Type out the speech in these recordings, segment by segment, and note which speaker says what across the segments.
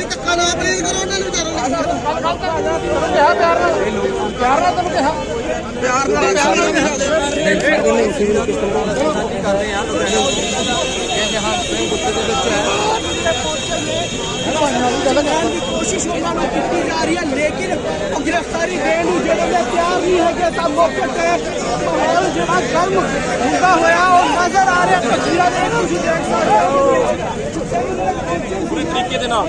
Speaker 1: ਭਾਈ ਧੱਕਾ ਨਾ ਪਲੀਜ਼ ਕਰੋ ਉਹਨਾਂ ਨੂੰ ਵਿਚਾਰਾਂ ਨੂੰ
Speaker 2: ਕੋਸ਼ਿਸ਼ ਉਹਨਾਂ ਨੂੰ ਕੀਤੀ ਜਾ ਰਹੀ ਹੈ ਲੇਕਿਨ ਉਹ ਗ੍ਰਿਫਤਾਰੀ ਦੇਣ ਨੂੰ ਜਿਹੜੇ ਨੇ ਤਿਆਰ ਨਹੀਂ ਹੈਗੇ ਤਾਂ ਮੌਕੇ ਤੇ ਮਾਹੌਲ ਜਿਹੜਾ ਗਰਮ ਹੁੰਦਾ ਹੋਇਆ ਉਹ ਨਜ਼ਰ ਆ ਰਿਹਾ ਤਸਵੀਰਾਂ ਦੇ ਤੁਸੀਂ ਦੇਖ ਸਕਦੇ ਹੋ
Speaker 3: ਪੂਰੇ ਤਰੀਕੇ ਦੇ ਨਾਲ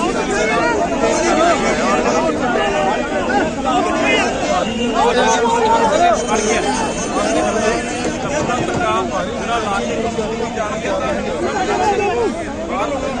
Speaker 1: ਵੀ ਅਰੈਸਟ ਕਰ ਲਿੱਤਾ ਗਿਆ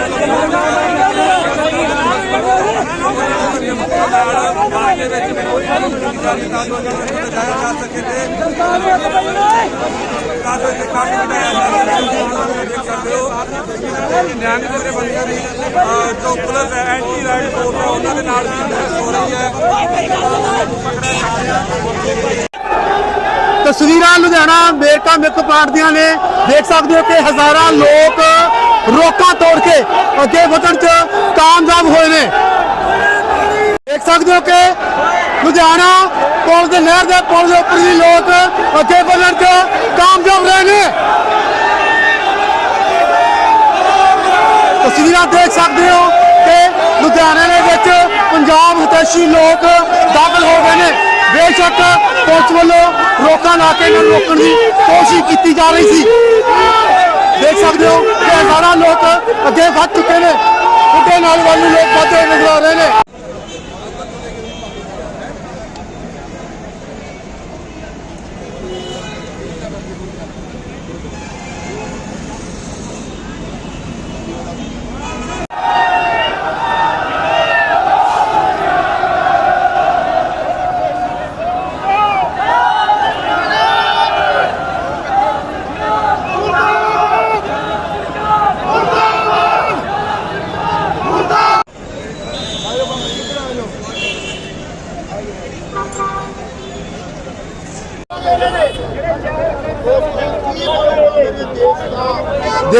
Speaker 1: ਬਸ ਲੈ ਕੇ ਆ ਅੱਗੇ ਅੱਗੇ ਸਾਰੇ ਅੱਗੇ ਪਾਸੇ ਆਓ
Speaker 3: ਭਾਰੀ ਬੰਦ ਹੈ ਨਾਮ ਕਿਤੇ ਗਏ ਨਹੀਂ
Speaker 4: ਨਿਹੰਗ ਜਿਹੜੇ ਬੰਦੀਆਂ ਦੀ ਜੋ ਪੁਲਿਸ ਐਂਟੀ ਰਾਈਡ ਫੋਰਸ ਆ ਉਹਨਾਂ ਦੇ ਨਾਲ ਵੀ ਹੋ ਰਹੀ ਹੈ
Speaker 5: ਤਸਵੀਰਾਂ ਲੁਧਿਆਣਾ ਵੇਰਕਾ ਮਿਲਕ ਪਲਾਂਟ ਦੀਆਂ ਨੇ। ਦੇਖ ਸਕਦੇ ਹੋ ਕਿ ਹਜ਼ਾਰਾਂ ਲੋਕ ਰੋਕਾਂ ਤੋੜ ਕੇ ਅੱਗੇ ਵਧਣ 'ਚ ਕਾਮਯਾਬ ਹੋਏ ਨੇ। ਦੇਖ ਸਕਦੇ ਹੋ ਕਿ ਲੁਧਿਆਣਾ ਪੁਲ ਦੇ ਨਹਿਰ ਦੇ ਪੁਲ ਦੇ ਉੱਪਰ ਵੀ ਲੋਕ ਅੱਗੇ ਵਧਣ 'ਚ ਕਾਮਯਾਬ ਰਹੇ ਨੇ। ਤਸਵੀਰਾਂ ਦੇਖ ਸਕਦੇ ਹੋ ਕਿ ਲੁਧਿਆਣੇ ਦੇ ਵਿੱਚ ਪੰਜਾਬ ਹਿਤੈਸ਼ੀ ਲੋਕ ਦਾਖਲ ਹੋ ਗਏ ਨੇ। ਬੇਸ਼ੱਕ ਪੁਲਿਸ ਵੱਲੋਂ ਰੋਕਾਂ ਲਾ ਕੇ ਇਹਨਾਂ ਨੂੰ ਰੋਕਣ ਦੀ ਕੋਸ਼ਿਸ਼ ਕੀਤੀ ਜਾ ਰਹੀ ਸੀ। ਹੋ ਲੋਕ ਅੱਗੇ ਵੱਧ ਚੁੱਕੇ ਨੇ। ਬੁੱਢੇ ਨਾਲ ਵੱਲ ਨੂੰ ਲੋਕ ਵਧਦੇ ਨਜ਼ਰ ਆ ਰਹੇ ਨੇ।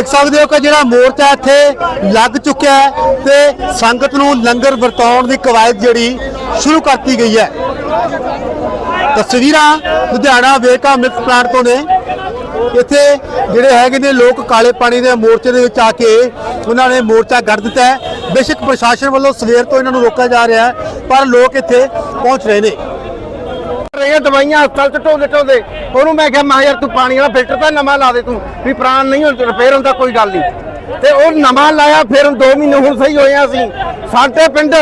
Speaker 5: ਦੇਖ ਸਕਦੇ ਹੋ ਕਿ ਜਿਹੜਾ ਮੋਰਚਾ ਇੱਥੇ ਲੱਗ ਚੁੱਕਿਆ ਹੈ ਤੇ ਸੰਗਤ ਨੂੰ ਲੰਗਰ ਵਰਤਾਉਣ ਦੀ ਕਵਾਇਦ ਜਿਹੜੀ ਸ਼ੁਰੂ ਕਰਤੀ ਗਈ ਹੈ। ਤਸਵੀਰਾਂ ਲੁਧਿਆਣਾ ਵੇਕਾ ਮਿਕਸ ਪਲਾਂਟ ਤੋਂ ਨੇ। ਇੱਥੇ ਜਿਹੜੇ ਹੈਗੇ ਨੇ ਲੋਕ ਕਾਲੇ ਪਾਣੀ ਦੇ ਮੋਰਚੇ ਦੇ ਵਿੱਚ ਆ ਕੇ ਉਹਨਾਂ ਨੇ ਮੋਰਚਾ ਗੱਡ ਦਿੱਤਾ ਹੈ। ਬੇਸ਼ੱਕ ਪ੍ਰਸ਼ਾਸਨ ਵੱਲੋਂ ਸਵੇਰ ਤੋਂ ਇਹਨਾਂ ਨੂੰ ਰੋਕਿਆ ਜਾ ਰਿਹਾ ਹੈ, ਪਰ ਲੋਕ ਇੱਥੇ ਪਹੁੰਚ ਰਹੇ ਨੇ।
Speaker 6: ਰਹੀਆਂ ਦਵਾਈਆਂ ਹਸਪਤਾਲ ਚ ਢੋਦੇ ਢੋਦੇ। ਉਹਨੂੰ ਮੈਂ ਕਿਹਾ, ਮੈਂ ਯਾਰ ਤੂੰ ਪਾਣੀ ਵਾਲਾ ਫਿਲਟਰ ਤਾਂ ਨਵਾਂ ਲਾ ਦੇ ਤੂੰ, ਵੀ ਪ੍ਰਾਣ ਨਹੀਂ ਰਿਪੇਅਰ ਹੁੰਦਾ ਕੋਈ ਗੱਲ ਨਹੀਂ। ਤੇ ਉਹ ਨਵਾਂ ਲਾਇਆ, ਫਿਰ 2 ਮਹੀਨੇ ਹੁਣ ਸਹੀ ਹੋਏ ਆ ਸਾਡੇ ਪਿੰਡ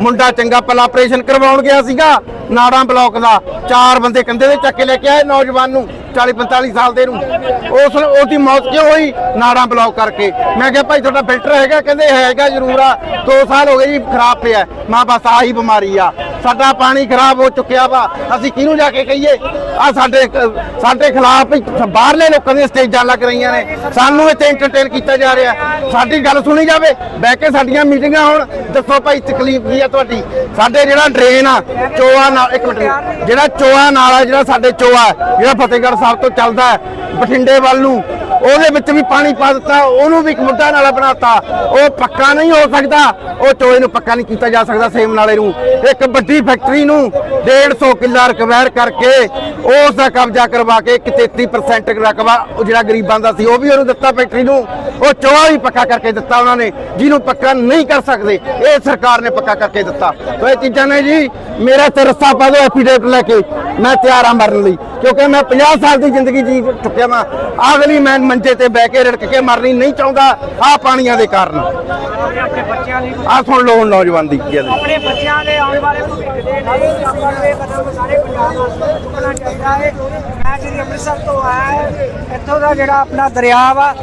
Speaker 6: ਮੁੰਡਾ ਚੰਗਾ ਪਲਾ ਆਪਰੇਸ਼ਨ ਕਰਵਾਉਣ ਗਿਆ ਸੀਗਾ, ਨਾੜਾਂ ਬਲੌਕ ਦਾ। ਚਾਰ ਬੰਦੇ ਕੰਧੇ ਦੇ ਚੱਕ ਕੇ ਲੈ ਕੇ ਆਏ ਨੌਜਵਾਨ ਨੂੰ 40 45 ਸਾਲ ਦੇ ਨੂੰ। ਉਸ ਉਹਦੀ ਮੌਤ ਕਿਉਂ ਹੋਈ? ਨਾੜਾਂ ਬਲੌਕ ਕਰਕੇ। ਮੈਂ ਕਿਹਾ, ਭਾਈ ਤੁਹਾਡਾ ਫਿਲਟਰ ਹੈਗਾ? ਕਹਿੰਦੇ ਹੈਗਾ ਜ਼ਰੂਰ ਆ। 2 ਸਾਲ ਹੋ ਗਏ ਜੀ, ਖਰਾਬ ਪਿਆ। ਮੈਂ ਬਸ ਆਹੀ ਬਿਮਾਰੀ ਆ। ਸਾਡਾ ਪਾਣੀ ਖਰਾਬ ਹੋ ਚੁੱਕਿਆ ਵਾ। ਅਸੀਂ ਕਿਹਨੂੰ ਜਾ ਕੇ ਕਹੀਏ? ਆ ਸਾਡੇ ਸਾਡੇ ਖਿਲਾਫ ਬਾਹਰਲੇ ਲੋਕਾਂ ਦੀਆਂ ਸਟੇਜਾਂ ਲੱਗ ਰਹੀਆਂ ਨੇ। ਸਾਨੂੰ ਇੱਥੇ ਐਂਟਰਟੇਨ ਕੀਤਾ ਜਾ ਰਿਹਾ। ਸਾਡੀ ਗੱਲ ਸੁਣੀ ਜਾਵੇ, ਬਹਿ ਕੇ ਸਾਡੀਆਂ ਮੀਟਿੰਗਾਂ ਹੋਣ, ਦੱਸੋ ਭਾਈ ਤਕਲੀਫ ਕੀ ਆ ਤੁਹਾਡੀ? ਸਾਡੇ ਜਿਹੜਾ ਡਰੇਨ ਆ, ਚੋਆ ਨਾਲ ਇੱਕ ਮਿੰਟ ਜਿਹੜਾ ਚੋਆ ਨਾਲ ਆ ਜਿਹੜਾ ਸਾਡੇ ਚੋਆ, ਜਿਹੜਾ ਫਤਿਹਗੜ੍ਹ ਸਾਹਿਬ ਤੋਂ ਚੱਲਦਾ ਬਠਿੰਡੇ ਵੱਲ ਨੂੰ, ਉਹਦੇ ਵਿੱਚ ਵੀ ਪਾਣੀ ਪਾ ਦਿੱਤਾ, ਉਹਨੂੰ ਵੀ ਇੱਕ ਮੁੱਢਾ ਨਾਲਾ ਬਣਾਤਾ ਉਹ ਪੱਕਾ ਨਹੀਂ ਹੋ ਸਕਦਾ, ਉਹ ਚੋਏ ਨੂੰ ਪੱਕਾ ਨਹੀਂ ਕੀਤਾ ਜਾ ਸਕਦਾ ਸੇਮ ਨਾਲੇ ਨੂੰ। ਇੱਕ ਵੱਡੀ ਫੈਕਟਰੀ ਨੂੰ 150 ਕਿੱਲਾ ਰਿਕਵਾਇਰ ਕਰਕੇ ਉਸ ਦਾ ਕਬਜ਼ਾ ਕਰਵਾ ਕੇ ਇੱਕ 33% ਰਕਬਾ ਜਿਹੜਾ ਗਰੀਬਾਂ ਦਾ ਸੀ, ਉਹ ਵੀ ਉਹਨੂੰ ਦਿੱਤਾ ਫੈਕਟਰੀ ਨੂੰ। ਉਹ ਚੋਆ ਵੀ ਪੱਕਾ ਕਰਕੇ ਦਿੱਤਾ ਉਹਨਾਂ ਨੇ, ਜਿਹਨੂੰ ਪੱਕਾ ਨਹੀਂ ਕਰ ਸਕਦੇ, ਇਹ ਸਰਕਾਰ ਨੇ ਪੱਕਾ ਕਰਕੇ ਦਿੱਤਾ। ਸੋ ਇਹ ਚੀਜ਼ਾਂ ਨੇ ਜੀ, ਮੇਰਾ ਤੇ ਰਸਤਾ ਪਾ ਦਿਓ ਐਫੀਡੇਵਿਟ ਲੈ ਕੇ, ਮੈਂ ਤਿਆਰ ਆ ਮਰਨ ਲਈ, ਕਿਉਂਕਿ ਮੈਂ 50 ਸਾਲ ਦੀ ਜ਼ਿੰਦਗੀ ਜੀ ਚੁੱਕਿਆ ਵਾਂ ਅਗਲੀ ਮੈਂ ਮੰਜੇ ਤੇ ਬਹਿ ਕੇ ਰੜਕ ਕੇ ਮਰਨੀ ਨਹੀਂ ਚਾਹੁੰਦਾ ਆ ਪਾਣੀਆਂ ਦੇ ਕਾਰਨ।
Speaker 7: ਆਪਣੇ ਬੱਚਿਆਂ ਲਈ
Speaker 6: ਆ ਸੁਣ ਲਓ ਨੌਜਵਾਨ ਦੀ ਗੱਲ
Speaker 7: ਆਪਣੇ ਬੱਚਿਆਂ ਦੇ ਆਉਣ ਵਾਲੇ ਭਵਿੱਖ ਦੇ ਲਈ ਆਪਾਂ ਨੂੰ ਇਹ ਕਦਮ ਸਾਰੇ ਪੰਜਾਬ ਵਾਸੀਆਂ ਚੁੱਕਣਾ ਚਾਹੀਦਾ ਹੈ। ਮੈਂ ਜਿਹੜੀ ਅੰਮ੍ਰਿਤਸਰ ਤੋਂ ਆਇਆ ਇੱਥੋਂ ਦਾ ਜਿਹੜਾ ਆਪਣਾ ਦਰਿਆ ਵਾ,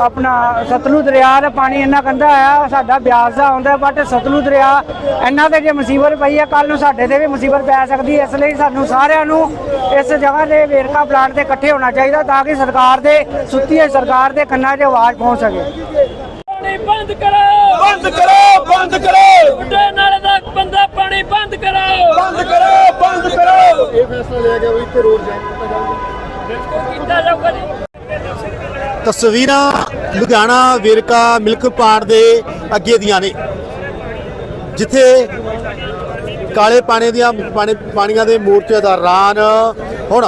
Speaker 7: ਆਪਣਾ ਸਤਲੁਜ ਦਰਿਆ ਦਾ ਪਾਣੀ ਇੰਨਾ ਗੰਦਾ ਆਇਆ ਸਾਡਾ ਬਿਆਸ ਦਾ ਆਉਂਦਾ ਬਟ ਸਤਲੁਜ ਦਰਿਆ, ਇੰਨਾ ਤੇ ਜੇ ਮੁਸੀਬਤ ਪਈ ਆ ਕੱਲ ਨੂੰ ਸਾਡੇ ਤੇ ਵੀ ਮੁਸੀਬਤ ਪੈ ਸਕਦੀ ਇਸ ਲਈ ਸਾਨੂੰ ਸਾਰਿਆਂ ਨੂੰ ਇਸ ਜਗ੍ਹਾ ਦੇ ਵੇਰਕਾ ਪਲਾਂਟ ਤੇ ਇਕੱਠੇ ਹੋਣਾ ਚਾਹੀਦਾ। ਤਾਂ ਕਿ ਸਰਕਾਰ ਦੇ ਸੁੱਤੀ ਹੋਈ ਸਰਕਾਰ ਦੇ ਕੰਨਾਂ 'ਚ ਆਵਾਜ਼ ਪਹੁੰਚ ਸਕੇ।
Speaker 3: ਪਾਣੀ ਬੰਦ ਕਰੋ। ਬੰਦ ਕਰੋ ਬੰਦ ਕਰੋ। ਬੁੱਢੇ ਨਾਲੇ ਦਾ ਬੰਦਾ ਪਾਣੀ ਬੰਦ ਕਰੋ। ਬੰਦ ਕਰੋ ਬੰਦ ਕਰੋ। ਇਹ ਫੈਸਲਾ ਲਿਆ ਗਿਆ ਵੀ ਤੇ ਰੋਡ ਜਾਮ ਕੀਤਾ ਜਾਊਗਾ ਜੀ।
Speaker 5: ਤਸਵੀਰਾਂ ਲੁਧਿਆਣਾ ਵੇਰਕਾ ਮਿਲਕ ਪਾੜ ਦੇ ਅੱਗੇ ਦੀਆਂ ਨੇ। ਜਿੱਥੇ ਕਾਲੇ ਪਾਣੀ ਦੀਆਂ ਪਾਣੀ ਪਾਣੀਆਂ ਦੇ ਮੋਰਚੇ ਦਾ ਐਲਾਨ ਹੁਣ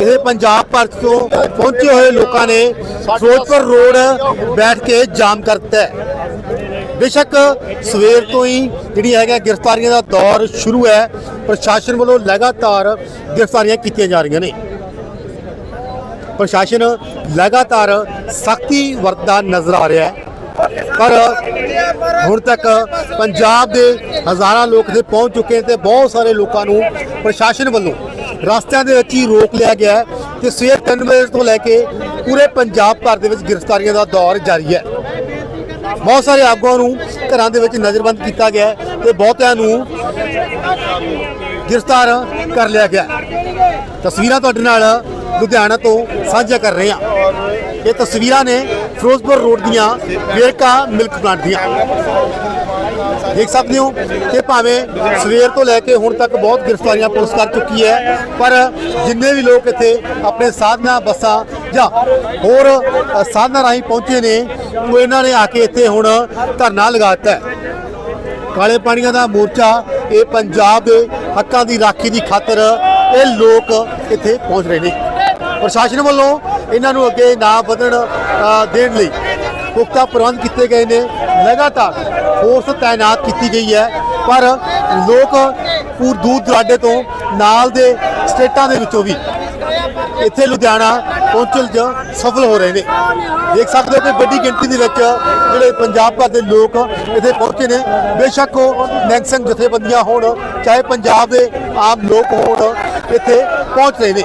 Speaker 5: ਇਹ ਪੰਜਾਬ ਭਰ ਤੋਂ ਪਹੁੰਚੇ ਹੋਏ ਲੋਕਾਂ ਨੇ ਫਿਰੋਜ਼ਪੁਰ ਰੋਡ ਬੈਠ ਕੇ ਜਾਮ ਕਰਤਾ ਹੈ। ਬੇਸ਼ੱਕ ਸਵੇਰ ਤੋਂ ਹੀ ਜਿਹੜੀ ਹੈਗਾ ਗ੍ਰਿਫਤਾਰੀਆਂ ਦਾ ਦੌਰ ਸ਼ੁਰੂ ਹੈ, ਪ੍ਰਸ਼ਾਸਨ ਵੱਲੋਂ ਲਗਾਤਾਰ ਗ੍ਰਿਫਤਾਰੀਆਂ ਕੀਤੀਆਂ ਜਾ ਰਹੀਆਂ ਨੇ। ਪ੍ਰਸ਼ਾਸਨ ਲਗਾਤਾਰ ਸਖਤੀ ਵਰਤਦਾ ਨਜ਼ਰ ਆ ਰਿਹਾ ਹੈ। ਪਰ ਹੁਣ ਤੱਕ ਪੰਜਾਬ ਦੇ ਹਜ਼ਾਰਾਂ ਲੋਕ ਇੱਥੇ ਪਹੁੰਚ ਚੁੱਕੇ ਨੇ ਤੇ ਬਹੁਤ ਸਾਰੇ ਲੋਕਾਂ ਨੂੰ ਪ੍ਰਸ਼ਾਸਨ ਵੱਲੋਂ ਰਸਤਿਆਂ ਦੇ ਵਿੱਚ ਹੀ ਰੋਕ ਲਿਆ ਗਿਆ ਹੈ ਤੇ ਸਵੇਰ 3 ਵਜੇ ਤੋਂ ਲੈ ਕੇ ਪੂਰੇ ਪੰਜਾਬ ਭਰ ਦੇ ਵਿੱਚ ਗ੍ਰਿਫਤਾਰੀਆਂ ਦਾ ਦੌਰ ਜਾਰੀ ਹੈ। ਬਹੁਤ ਸਾਰੇ ਆਗੂਆਂ ਨੂੰ ਘਰਾਂ ਦੇ ਵਿੱਚ ਨਜ਼ਰਬੰਦ ਕੀਤਾ ਗਿਆ ਹੈ ਤੇ ਬਹੁਤਿਆਂ ਨੂੰ ਗ੍ਰਿਫਤਾਰ ਕਰ ਲਿਆ ਗਿਆ ਤਸਵੀਰਾਂ ਤੁਹਾਡੇ ਨਾਲ ਲੁਧਿਆਣਾ ਤੋਂ ਸਾਂਝਾ ਕਰ ਰਹੇ ਹਾਂ। ਇਹ ਤਸਵੀਰਾਂ ਨੇ ਫਿਰੋਜ਼ਪੁਰ ਰੋਡ ਦੀਆਂ ਵੇਰਕਾ ਮਿਲਕ ਪਲਾਂਟ ਦੀਆਂ। ਦੇਖ ਸਕਦੇ ਹੋ ਕਿ ਭਾਵੇਂ ਸਵੇਰ ਤੋਂ ਲੈ ਕੇ ਹੁਣ ਤੱਕ ਬਹੁਤ ਗ੍ਰਿਫਤਾਰੀਆਂ ਪੁਲਿਸ ਕਰ ਚੁੱਕੀ ਹੈ, ਪਰ ਜਿੰਨੇ ਵੀ ਲੋਕ ਇੱਥੇ ਆਪਣੇ ਸਾਧਨਾਂ, ਬੱਸਾਂ ਜਾਂ ਹੋਰ ਸਾਧਨਾਂ ਰਾਹੀਂ ਪਹੁੰਚੇ ਨੇ, ਉਹ ਇਹਨਾਂ ਨੇ ਆ ਕੇ ਇੱਥੇ ਹੁਣ ਧਰਨਾ ਲਗਾ ਦਿੱਤਾ ਕਾਲੇ ਪਾਣੀਆਂ ਦਾ ਮੋਰਚਾ, ਇਹ ਪੰਜਾਬ ਦੇ ਹੱਕਾਂ ਦੀ ਰਾਖੀ ਦੀ ਖਾਤਰ ਇਹ ਲੋਕ ਇੱਥੇ ਪਹੁੰਚ ਰਹੇ ਨੇ। ਪ੍ਰਸ਼ਾਸਨ ਵੱਲੋਂ ਇਹਨਾਂ ਨੂੰ ਅੱਗੇ ਨਾ ਵਧਣ ਦੇਣ ਲਈ ਪੁਖਤਾ ਪ੍ਰਬੰਧ ਕੀਤੇ ਗਏ ਨੇ। ਲਗਾਤਾਰ ਫੋਰਸ ਤਾਇਨਾਤ ਕੀਤੀ ਗਈ ਹੈ, ਪਰ ਲੋਕ ਪੂਰ ਦੂਰ ਦੁਰਾਡੇ ਤੋਂ ਨਾਲ ਦੇ ਸਟੇਟਾਂ ਦੇ ਵਿੱਚੋਂ ਵੀ ਇੱਥੇ ਲੁਧਿਆਣਾ ਪਹੁੰਚਣ 'ਚ ਸਫਲ ਹੋ ਰਹੇ ਨੇ। ਦੇਖ ਸਕਦੇ ਹੋ ਕਿ ਵੱਡੀ ਗਿਣਤੀ ਦੇ ਵਿੱਚ ਜਿਹੜੇ ਪੰਜਾਬ ਭਰ ਦੇ ਲੋਕ ਇੱਥੇ ਪਹੁੰਚੇ ਨੇ। ਬੇਸ਼ੱਕ ਉਹ ਨੈਕਸਨ ਜਥੇਬੰਦੀਆਂ ਹੋਣ, ਚਾਹੇ ਪੰਜਾਬ ਦੇ ਆਮ ਲੋਕ ਹੋਣ, ਇੱਥੇ ਪਹੁੰਚ ਰਹੇ ਨੇ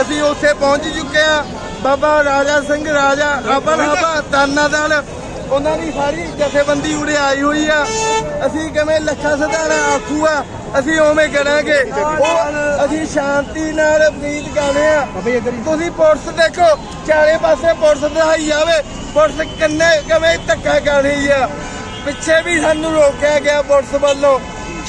Speaker 8: ਅਸੀਂ ਉੱਥੇ ਪਹੁੰਚ ਚੁੱਕੇ ਆ। ਬਾਬਾ ਰਾਜਾ ਸਿੰਘ ਰਾਜਾ ਅਬਲ ਹਬਾ ਤਾਨਾ ਦਲ। ਉਹਨਾਂ ਦੀ ਸਾਰੀ ਜਥੇਬੰਦੀ ਉਰੇ ਆਈ ਹੋਈ ਆ। ਅਸੀਂ ਕਿਵੇਂ ਲੱਖਾ ਸਦਾਰਾ ਆਖੂ ਆ ਅਸੀਂ ਉਵੇਂ ਕਰਾਂਗੇ। ਉਹ ਅਸੀਂ ਸ਼ਾਂਤੀ ਨਾਲ ਗੀਤ ਗਾਣੇ ਆ। ਤੁਸੀਂ ਪੁਲਿਸ ਦੇਖੋ ਚਾਰੇ ਪਾਸੇ ਪੁਲਿਸ ਦਿਖਾਈ ਜਾਵੇ। ਪੁਲਿਸ ਕੰਨੇ ਕਿਵੇਂ ਧੱਕਾ ਕਰ ਰਹੀ ਆ। ਪਿੱਛੇ ਵੀ ਸਾਨੂੰ ਰੋਕਿਆ ਗਿਆ ਪੁਲਿਸ ਵੱਲੋਂ।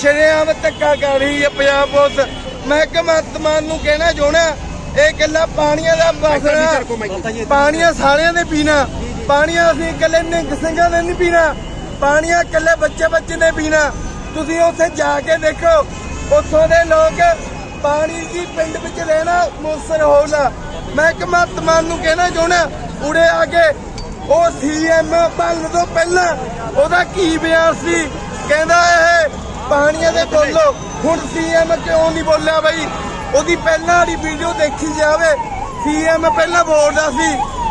Speaker 8: ਸ਼ਰੇਆਮ ਧੱਕਾ ਕਰ ਰਹੀ ਹੈ ਪੰਜਾਬ ਪੁਲਿਸ। ਮੈਂ ਕਮਾਤਮਾਨ ਨੂੰ ਕਹਿਣਾ ਚਾਹਣਾ ਇਹ ਗੱਲਾਂ ਪਾਣੀਆਂ ਦਾ ਬਸਣਾ ਪਾਣੀਆਂ ਸਾਰਿਆਂ ਦੇ ਪੀਣਾ। ਪਾਣੀਆਂ ਅਸੀਂ ਇਕੱਲੇ ਨਿੰਗ ਸਿੰਘਾਂ ਦੇ ਨਹੀਂ ਪੀਣਾ। ਪਾਣੀਆਂ ਇਕੱਲੇ ਬੱਚੇ ਬੱਚੇ ਨੇ ਪੀਣਾ। ਤੁਸੀਂ ਉੱਥੇ ਜਾ ਕੇ ਦੇਖੋ ਉੱਥੋਂ ਦੇ ਲੋਕ ਪਾਣੀ ਦੀ ਪਿੰਡ ਵਿੱਚ ਰਹਿਣਾ ਮੋਸਰ ਹੋਲਾ ਮੈਂ ਕਮਾਤਮਾਨ ਨੂੰ ਕਹਿਣਾ ਚਾਹਣਾ ਉਰੇ ਆ ਕੇ ਉਹ ਸੀਐਮ ਬਣਨ ਤੋਂ ਪਹਿਲਾਂ ਉਹਦਾ ਕੀ ਬਿਆਨ ਸੀ? ਕਹਿੰਦਾ ਇਹ ਪਾਣੀਆਂ ਦੇ ਬੋਲੋ। ਹੁਣ ਸੀਐਮ ਕਿਉਂ ਨਹੀਂ ਬੋਲਿਆ ਬਈ? ਉਹਦੀ ਪਹਿਲਾਂ ਵਾਲੀ ਵੀਡੀਓ ਦੇਖੀ ਜਾਵੇ ਸੀਐਮ ਪਹਿਲਾਂ ਬੋਲਦਾ ਸੀ,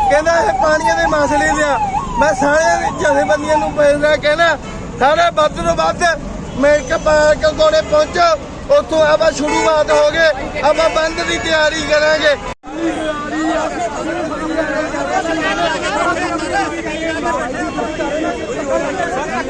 Speaker 8: ਕਹਿੰਦਾ ਇਹ ਪਾਣੀਆਂ ਦੇ ਮਸਲੇ ਲਿਆ ਮੈਂ ਸਾਰੇ ਜਥੇਬੰਦੀਆਂ ਨੂੰ ਬੇਨਤੀ ਕਹਿਣਾ ਸਾਰੇ ਵੱਧ ਤੋਂ ਵੱਧ ਮਿਲਕ ਪਾਰਕ ਕੋਲੇ ਪਹੁੰਚੋ, ਉੱਥੋਂ ਆਪਾਂ ਸ਼ੁਰੂਆਤ ਹੋ ਗਏ ਆਪਾਂ ਬੰਦ ਦੀ ਤਿਆਰੀ ਕਰਾਂਗੇ।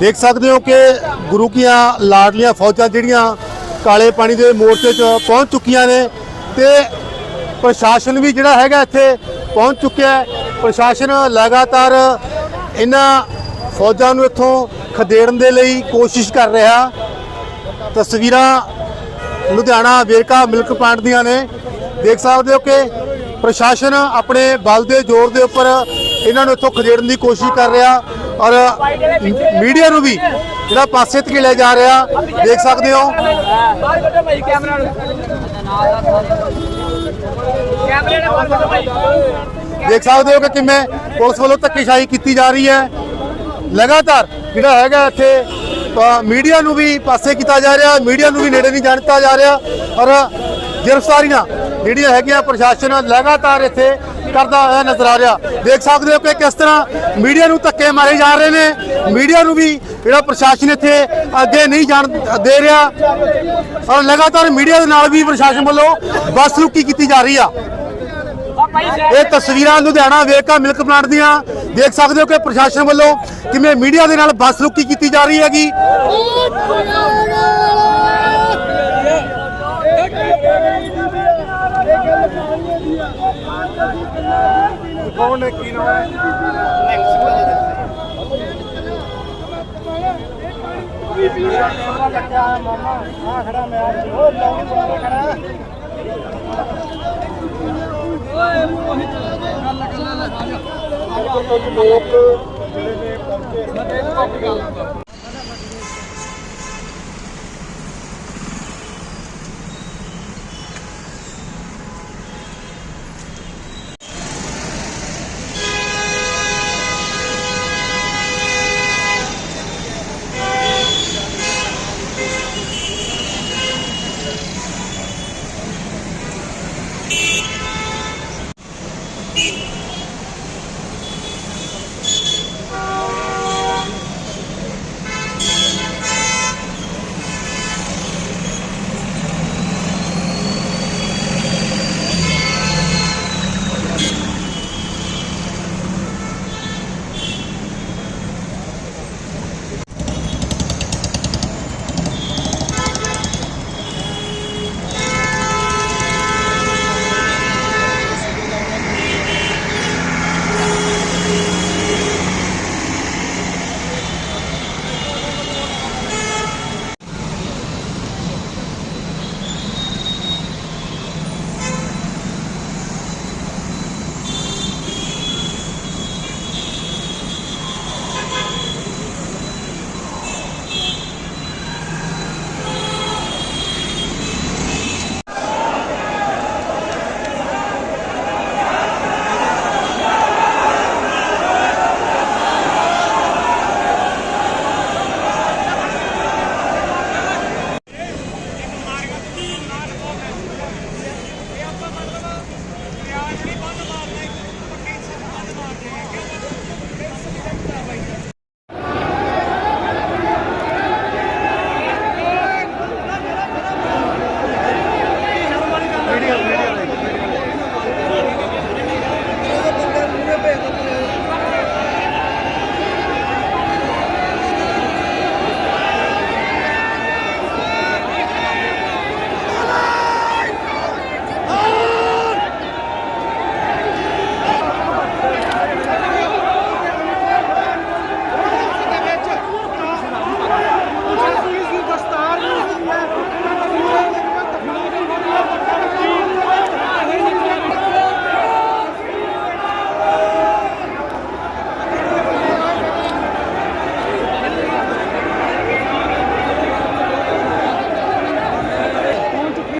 Speaker 5: ਦੇਖ ਸਕਦੇ ਹੋ ਕਿ ਗੁਰੂ ਕੀਆਂ, ਲਾਡਲੀਆਂ, ਫੌਜਾਂ ਜਿਹੜੀਆਂ ਕਾਲੇ ਪਾਣੀ ਦੇ ਮੋਰਚੇ 'ਚ ਪਹੁੰਚ ਚੁੱਕੀਆਂ ਨੇ ਤੇ ਪ੍ਰਸ਼ਾਸਨ ਵੀ ਜਿਹੜਾ ਹੈਗਾ ਇੱਥੇ ਪਹੁੰਚ ਚੁੱਕਿਆ ਹੈ। ਪ੍ਰਸ਼ਾਸਨ ਲਗਾਤਾਰ ਇਹਨਾਂ ਫੌਜਾਂ ਨੂੰ ਇੱਥੋਂ ਖਦੇੜਨ ਦੇ ਲਈ ਕੋਸ਼ਿਸ਼ ਕਰ ਰਿਹਾ। ਤਸਵੀਰਾਂ ਲੁਧਿਆਣਾ ਵੇਰਕਾ ਮਿਲਕ ਪਲਾਂਟ ਦੀਆਂ ਨੇ। ਦੇਖ ਸਕਦੇ ਹੋ ਕਿ ਪ੍ਰਸ਼ਾਸਨ ਆਪਣੇ ਬਲ ਦੇ ਜ਼ੋਰ ਦੇ ਉੱਪਰ ਇਹਨਾਂ ਨੂੰ ਇੱਥੋਂ ਖਦੇੜਨ ਦੀ ਕੋਸ਼ਿਸ਼ ਕਰ ਰਿਹਾ ਔਰ ਮੀਡੀਆ ਨੂੰ ਵੀ ਜਿਹੜਾ ਪਾਸੇ ਧਕੇ ਲੈ ਜਾ ਰਿਹਾ। ਦੇਖ ਸਕਦੇ ਹੋ। ਦੇਖ ਸਕਦੇ ਹੋ ਕਿ ਕਿਵੇਂ ਪੁਲਿਸ ਵੱਲੋਂ ਧੱਕੇਸ਼ਾਹੀ ਕੀਤੀ ਜਾ ਰਹੀ ਹੈ। ਲਗਾਤਾਰ ਜਿਹੜਾ ਹੈਗਾ ਇੱਥੇ ਮੀਡੀਆ ਨੂੰ ਵੀ ਪਾਸੇ ਕੀਤਾ ਜਾ ਰਿਹਾ, ਮੀਡੀਆ ਨੂੰ ਵੀ ਨੇੜੇ ਨਹੀਂ ਜਾਣਤਾ ਜਾ ਰਿਹਾ। ਔਰ ਗ੍ਰਿਫਤਾਰੀਆਂ ਜਿਹੜੀਆਂ ਹੈਗੀਆਂ ਪ੍ਰਸ਼ਾਸਨ ਲਗਾਤਾਰ ਇੱਥੇ ਕਰਦਾ ਹੋਇਆ ਨਜ਼ਰ ਆ ਰਿਹਾ। ਦੇਖ ਸਕਦੇ ਹੋ ਕਿ ਕਿਸ ਤਰ੍ਹਾਂ ਮੀਡੀਆ ਨੂੰ ਧੱਕੇ ਮਾਰੇ ਜਾ ਰਹੇ ਨੇ। ਮੀਡੀਆ ਨੂੰ ਵੀ ਜਿਹੜਾ ਪ੍ਰਸ਼ਾਸਨ ਇੱਥੇ ਅੱਗੇ ਨਹੀਂ ਜਾਣ ਦੇ ਰਿਹਾ। ਔਰ ਲਗਾਤਾਰ ਮੀਡੀਆ ਦੇ ਨਾਲ ਵੀ ਪ੍ਰਸ਼ਾਸਨ ਵੱਲੋਂ ਬੱਸ ਰੁਕੀ ਕੀਤੀ ਜਾ ਰਹੀ ਆ। ਇਹ ਤਸਵੀਰਾਂ ਲੁਧਿਆਣਾ ਵੇਰਕਾ ਮਿਲਕ ਪਲਾਂਟ ਦੀਆਂ। ਦੇਖ ਸਕਦੇ ਹੋ ਕਿ ਪ੍ਰਸ਼ਾਸਨ ਵੱਲੋਂ ਕਿਵੇਂ ਮੀਡੀਆ ਦੇ ਨਾਲ ਬੱਸ ਰੁਕੀ ਕੀਤੀ ਜਾ ਰਹੀ ਹੈਗੀ। ਕੌਣ ਹੈ ਕੀ ਨਾਮ ਹੈ?
Speaker 7: ਮਾਮਾ ਆ ਖੜਾ ਮੈਂ ਆ ਉਹ ਲੌਂਗ ਕੋਲ ਖੜਾ ਓਏ ਮੋਹੀ ਚਲਾ ਦੇ ਗੱਲ ਕਰ ਲੈ ਆ ਜਾ ਲੋਕ ਜਿਹੜੇ ਨੇ ਪਹੁੰਚੇ ਸਾਡੇ ਕੋਲ ਗੱਲ